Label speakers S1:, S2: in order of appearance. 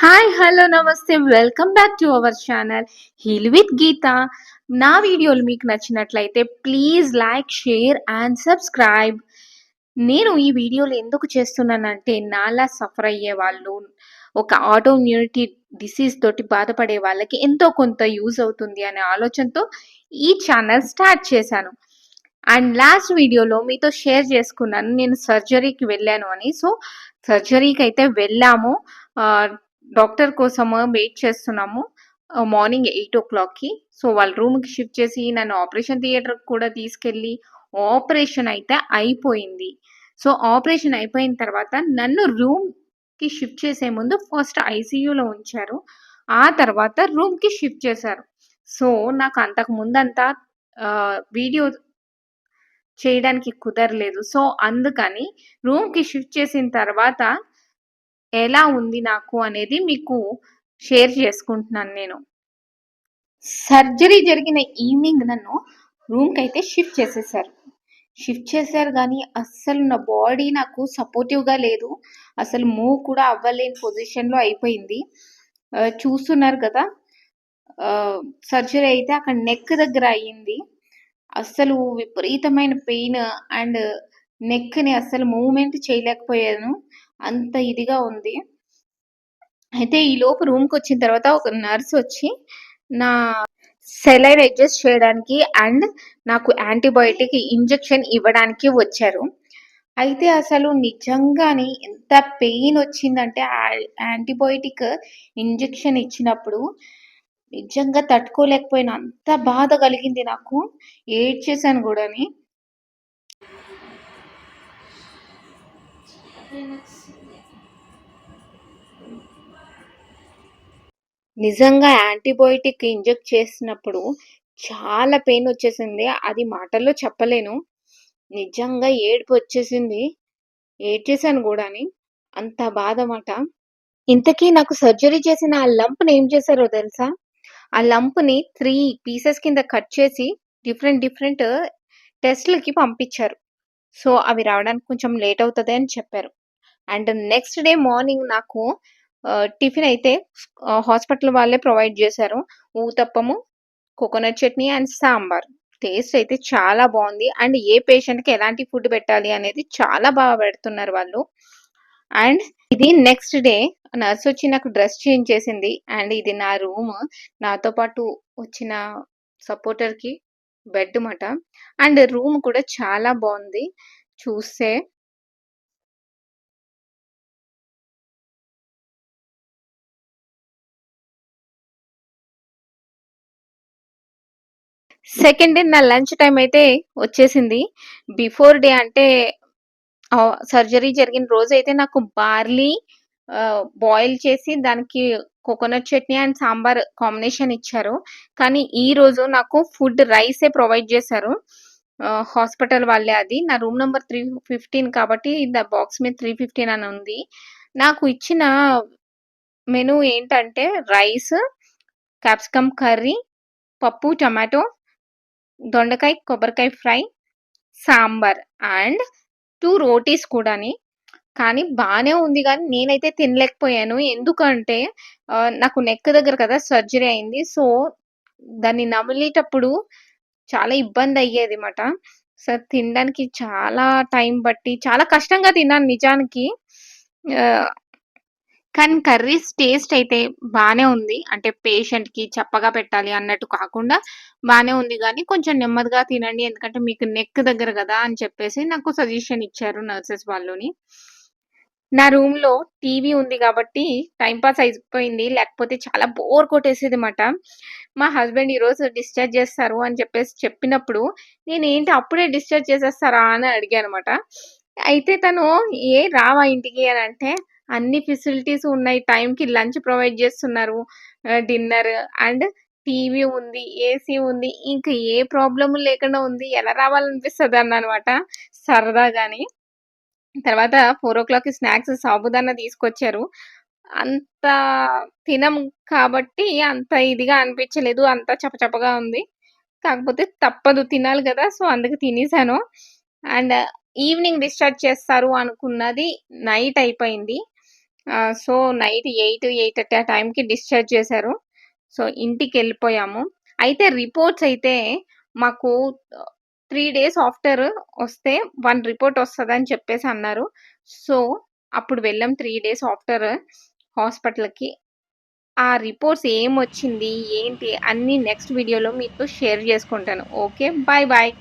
S1: Hi hello నమస్తే. Welcome back to our channel heal with Geetha నా వీడియోలు మీకు నచ్చినట్లయితే please like share and subscribe నేను ఈ వీడియోలు ఎందుకు చేస్తున్నానంటే నాలా సఫర్ అయ్యే వాళ్ళు ఒక ఆటో ఇమ్యూనిటీ డిసీజ్ తోటి బాధపడే వాళ్ళకి ఎంతో కొంత యూజ్ అవుతుంది అనే ఆలోచనతో ఈ ఛానల్ స్టార్ట్ చేశాను. అండ్ లాస్ట్ వీడియోలో మీతో షేర్ చేసుకున్నాను. నేను సర్జరీకి వెళ్ళాను అని. సో సర్జరీకి అయితే వెళ్ళాము. డాక్టర్ కోసము వెయిట్ చేస్తున్నాము. మార్నింగ్ ఎయిట్ ఓ క్లాక్కి. సో వాళ్ళ రూమ్కి షిఫ్ట్ చేసి నన్ను ఆపరేషన్ థియేటర్కి కూడా తీసుకెళ్ళి ఆపరేషన్ అయితే అయిపోయింది. సో ఆపరేషన్ అయిపోయిన తర్వాత నన్ను రూమ్కి షిఫ్ట్ చేసే ముందు ఫస్ట్ ఐసీయూలో ఉంచారు. ఆ తర్వాత రూమ్కి షిఫ్ట్ చేశారు. సో నాకు అంతకు ముందంతా వీడియో చేయడానికి కుదరలేదు. సో అందుకని రూమ్కి షిఫ్ట్ చేసిన తర్వాత ఎలా ఉంది నాకు అనేది మీకు షేర్ చేసుకుంటున్నాను నేను. సర్జరీ జరిగిన ఈవినింగ్ నన్ను రూమ్కి అయితే షిఫ్ట్ చేసేసారు. షిఫ్ట్ చేశారు కానీ అస్సలు నా బాడీ నాకు సపోర్టివ్గా లేదు. అసలు మూవ్ కూడా అవ్వలేని పొజిషన్లో అయిపోయింది. చూస్తున్నారు కదా. సర్జరీ అయితే అక్కడ నెక్ దగ్గర అయ్యింది. అస్సలు విపరీతమైన పెయిన్ అండ్ నెక్ని అస్సలు మూవ్మెంట్ చేయలేకపోయాను. అంత ఇదిగా ఉంది. అయితే ఈ లోపు రూమ్కి వచ్చిన తర్వాత ఒక నర్స్ వచ్చి నా సెలైన్ అడ్జస్ట్ చేయడానికి అండ్ నాకు యాంటీబయోటిక్ ఇంజెక్షన్ ఇవ్వడానికి వచ్చారు. అయితే అసలు నిజంగానే ఎంత పెయిన్ వచ్చిందంటే యాంటీబయోటిక్ ఇంజెక్షన్ ఇచ్చినప్పుడు నిజంగా తట్టుకోలేకపోయినా. అంత బాధ కలిగింది నాకు. ఏడ్చేసాను కూడాని. నిజంగా యాంటీబయోటిక్ ఇంజెక్ట్ చేసినప్పుడు చాలా పెయిన్ వచ్చేసింది. అది మాటల్లో చెప్పలేను. నిజంగా ఏడుపు వచ్చేసింది. ఏడ్చేసాను కూడాని. అంత బాధ మాట ఇంతకీ నాకు సర్జరీ చేసిన ఆ లంప్ని ఏం చేశారో తెలుసా? ఆ లంప్ని త్రీ పీసెస్ కింద కట్ చేసి డిఫరెంట్ డిఫరెంట్ టెస్ట్లకి పంపించారు. సో అవి రావడానికి కొంచెం లేట్ అవుతుంది అని చెప్పారు. అండ్ నెక్స్ట్ డే మార్నింగ్ నాకు టిఫిన్ అయితే హాస్పిటల్ వాళ్ళే ప్రొవైడ్ చేశారు. Uttapam coconut chutney and sambar. Taste అయితే చాలా బాగుంది. అండ్ ఏ పేషెంట్కి ఎలాంటి ఫుడ్ పెట్టాలి అనేది చాలా బాగా పెడుతున్నారు వాళ్ళు. అండ్ ఇది నెక్స్ట్ డే నర్స్ వచ్చి నాకు డ్రెస్ చేంజ్ చేసింది. అండ్ ఇది నా రూమ్. నాతో పాటు వచ్చిన సపోర్టర్కి బెడ్ మాట. అండ్ రూమ్ కూడా చాలా బాగుంది. చూస్తే సెకండ్ డే నా లంచ్ టైం అయితే వచ్చేసింది. బిఫోర్ డే అంటే సర్జరీ జరిగిన రోజు అయితే నాకు బార్లీ బాయిల్ చేసి దానికి coconut chutney and sambar combination ఇచ్చారు. కానీ ఈ రోజు నాకు ఫుడ్ రైసే ప్రొవైడ్ చేశారు. హాస్పిటల్ వాళ్ళే అది. నా రూమ్ నెంబర్ త్రీ ఫిఫ్టీన్ కాబట్టి ద బాక్స్ మీద త్రీ ఫిఫ్టీన్ అని ఉంది. నాకు ఇచ్చిన మెనూ ఏంటంటే రైస్ క్యాప్సికమ్ కర్రీ పప్పు టమాటో దొండకాయ కొబ్బరికాయ fry sambar and two rotis కూడాని. కానీ బాగానే ఉంది కానీ నేనైతే తినలేకపోయాను. ఎందుకంటే నాకు నెక్ దగ్గర కదా సర్జరీ అయింది. సో దాన్ని నమిలేటప్పుడు చాలా ఇబ్బంది అయ్యేది మాట సో తినడానికి చాలా టైం బట్టి చాలా కష్టంగా తిన్నాను నిజానికి. కానీ కర్రీస్ టేస్ట్ అయితే బాగానే ఉంది. అంటే పేషెంట్కి చప్పగా పెట్టాలి అన్నట్టు కాకుండా బాగానే ఉంది. కానీ కొంచెం నెమ్మదిగా తినండి. ఎందుకంటే మీకు నెక్ దగ్గర కదా అని చెప్పేసి నాకు సజెషన్ ఇచ్చారు నర్సెస్ వాళ్ళుని. నా రూమ్లో టీవీ ఉంది కాబట్టి టైం పాస్ అయిపోయింది. లేకపోతే చాలా బోర్ కొట్టేసేది మాట మా హస్బెండ్ ఈ రోజు డిశ్చార్జ్ చేస్తారు అని చెప్పేసి చెప్పినప్పుడు నేను ఏంటి అప్పుడే డిశ్చార్జ్ చేసేస్తారా అని అడిగాను అనమాట అయితే తను ఏ రావా ఇంటికి అని అంటే అన్ని ఫెసిలిటీస్ ఉన్నాయి. టైంకి లంచ్ ప్రొవైడ్ చేస్తున్నారు. డిన్నర్ అండ్ టీవీ ఉంది ఏసీ ఉంది. ఇంకా ఏ ప్రాబ్లం లేకుండా ఉంది. ఎలా రావాలనిపిస్తుంది అన్న అనమాట సరదాగాని. తర్వాత four o'clock snacks sabudana తీసుకొచ్చారు. అంత తినం కాబట్టి అంత ఇదిగా అనిపించలేదు. అంత చపచపగా ఉంది. కాకపోతే తప్పదు. తినాలి కదా. సో అందుకు తినేసాను. అండ్ ఈవినింగ్ డిశ్చార్జ్ చేస్తారు అనుకున్నది నైట్ అయిపోయింది. సో, నైట్ 8, 8:30 ఆ టైంకి డిశ్చార్జ్ చేశారు. సో, ఇంటికి వెళ్ళిపోయాము అయితే రిపోర్ట్స్ అయితే మాకు త్రీ డేస్ ఆఫ్టర్ వస్తే వన్ రిపోర్ట్ వస్తుందని చెప్పేసి అన్నారు. సో, అప్పుడు వెళ్ళాం త్రీ డేస్ ఆఫ్టర్ హాస్పిటల్‌కి. ఆ రిపోర్ట్స్ ఏమొచ్చింది, ఏంటి అన్నీ నెక్స్ట్ వీడియోలో మీతో షేర్ చేసుకుంటాను. ఓకే. Bye bye.